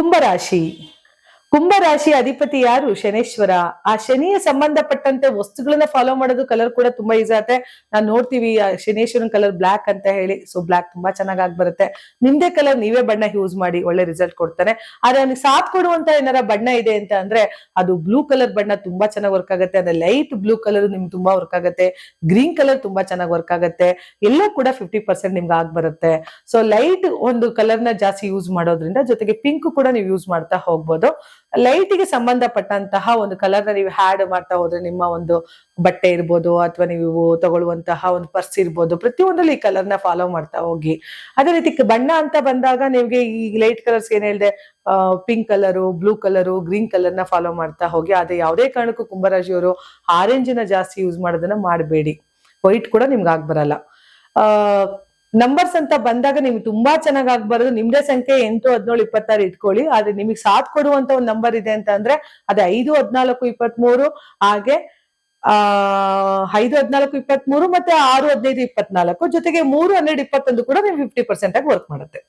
ಕುಂಭರಾಶಿ ಕುಂಭರಾಶಿ ಅಧಿಪತಿ ಯಾರು? ಶನೇಶ್ವರ. ಆ ಶನಿಯ ಸಂಬಂಧಪಟ್ಟಂತೆ ವಸ್ತುಗಳನ್ನ ಫಾಲೋ ಮಾಡೋದು ಕಲರ್ ಕೂಡ ತುಂಬಾ ಈಸಿ ಆಗುತ್ತೆ. ನಾನ್ ನೋಡ್ತೀವಿ ಶನೇಶ್ವರನ್ ಕಲರ್ ಬ್ಲಾಕ್ ಅಂತ ಹೇಳಿ. ಸೊ ಬ್ಲಾಕ್ ತುಂಬಾ ಚೆನ್ನಾಗ್ ಬರುತ್ತೆ. ನಿಮ್ದೇ ಕಲರ್ ನೀವೇ ಬಣ್ಣ ಯೂಸ್ ಮಾಡಿ, ಒಳ್ಳೆ ರಿಸಲ್ಟ್ ಕೊಡ್ತಾನೆ ಆದ್ರೆ ಅವ್ನಿಗೆ ಸಾಥ್ ಕೊಡುವಂತ ಏನಾರ ಬಣ್ಣ ಇದೆ ಅಂತ ಅಂದ್ರೆ, ಅದು ಬ್ಲೂ ಕಲರ್ ಬಣ್ಣ ತುಂಬಾ ಚೆನ್ನಾಗಿ ವರ್ಕ್ ಆಗುತ್ತೆ. ಅಂದ್ರೆ ಲೈಟ್ ಬ್ಲೂ ಕಲರ್ ನಿಮ್ಗೆ ತುಂಬಾ ವರ್ಕ್ ಆಗುತ್ತೆ. ಗ್ರೀನ್ ಕಲರ್ ತುಂಬಾ ಚೆನ್ನಾಗಿ ವರ್ಕ್ ಆಗುತ್ತೆ. ಎಲ್ಲ ಕೂಡ ಫಿಫ್ಟಿ ಪರ್ಸೆಂಟ್ ನಿಮ್ಗೆ ಆಗ್ ಬರುತ್ತೆ. ಸೊ ಲೈಟ್ ಒಂದು ಕಲರ್ನ ಜಾಸ್ತಿ ಯೂಸ್ ಮಾಡೋದ್ರಿಂದ ಜೊತೆಗೆ ಪಿಂಕ್ ಕೂಡ ನೀವು ಯೂಸ್ ಮಾಡ್ತಾ ಹೋಗ್ಬೋದು. ಲೈಟ್ಗೆ ಸಂಬಂಧಪಟ್ಟಂತಹ ಒಂದು ಕಲರ್ನ ನೀವು ಹ್ಯಾಡ್ ಮಾಡ್ತಾ ಹೋದ್ರೆ ನಿಮ್ಮ ಒಂದು ಬಟ್ಟೆ ಇರ್ಬೋದು ಅಥವಾ ನೀವು ತಗೊಳ್ಳುವಂತಹ ಒಂದು ಪರ್ಸ್ ಇರ್ಬೋದು, ಪ್ರತಿಯೊಂದರಲ್ಲಿ ಈ ಕಲರ್ನ ಫಾಲೋ ಮಾಡ್ತಾ ಹೋಗಿ. ಅದೇ ರೀತಿ ಬಣ್ಣ ಅಂತ ಬಂದಾಗ ನಿಮ್ಗೆ ಈ ಲೈಟ್ ಕಲರ್ಸ್ ಏನ್ ಹೇಳಿದೆ pink colour blue colour green ಕಲರ್ನ ಫಾಲೋ ಮಾಡ್ತಾ ಹೋಗಿ. ಅದೇ ಯಾವುದೇ ಕಾರಣಕ್ಕೂ ಕುಂಭರಾಶಿಯವರು ಆರೆಂಜ್ನ ಜಾಸ್ತಿ ಯೂಸ್ ಮಾಡೋದನ್ನ ಮಾಡಬೇಡಿ. ವೈಟ್ ಕೂಡ ನಿಮ್ಗೆ ಆಗ್ ಬರಲ್ಲ ಆ ನಂಬರ್ಸ್ ಅಂತ ಬಂದಾಗ ನಿಮ್ಗೆ ತುಂಬಾ ಚೆನ್ನಾಗ್ ಆಗ್ಬಾರದು ನಿಮ್ದೇ ಸಂಖ್ಯೆ ಎಂಟು, ಹದಿನೇಳು, ಇಪ್ಪತ್ತಾರು ಇಟ್ಕೊಳ್ಳಿ. ಆದ್ರೆ ನಿಮಗೆ ಸಾಥ್ ಕೊಡುವಂತ ಒಂದು ನಂಬರ್ ಇದೆ ಅಂತ ಅಂದ್ರೆ ಅದೇ ಐದು, ಹದಿನಾಲ್ಕು, ಇಪ್ಪತ್ಮೂರು, ಹಾಗೆ, ಆ, ಐದು, ಹದಿನಾಲ್ಕು, ಇಪ್ಪತ್ಮೂರು ಮತ್ತೆ ಆರು, ಹದಿನೈದು, ಇಪ್ಪತ್ನಾಲ್ಕು ಜೊತೆಗೆ ಮೂರು, ಹನ್ನೆರಡು, ಇಪ್ಪತ್ತೊಂದು ಕೂಡ ನಿಮ್ಗೆ ಫಿಫ್ಟಿ ಪರ್ಸೆಂಟ್ ಆಗಿ ವರ್ಕ್ ಮಾಡುತ್ತೆ.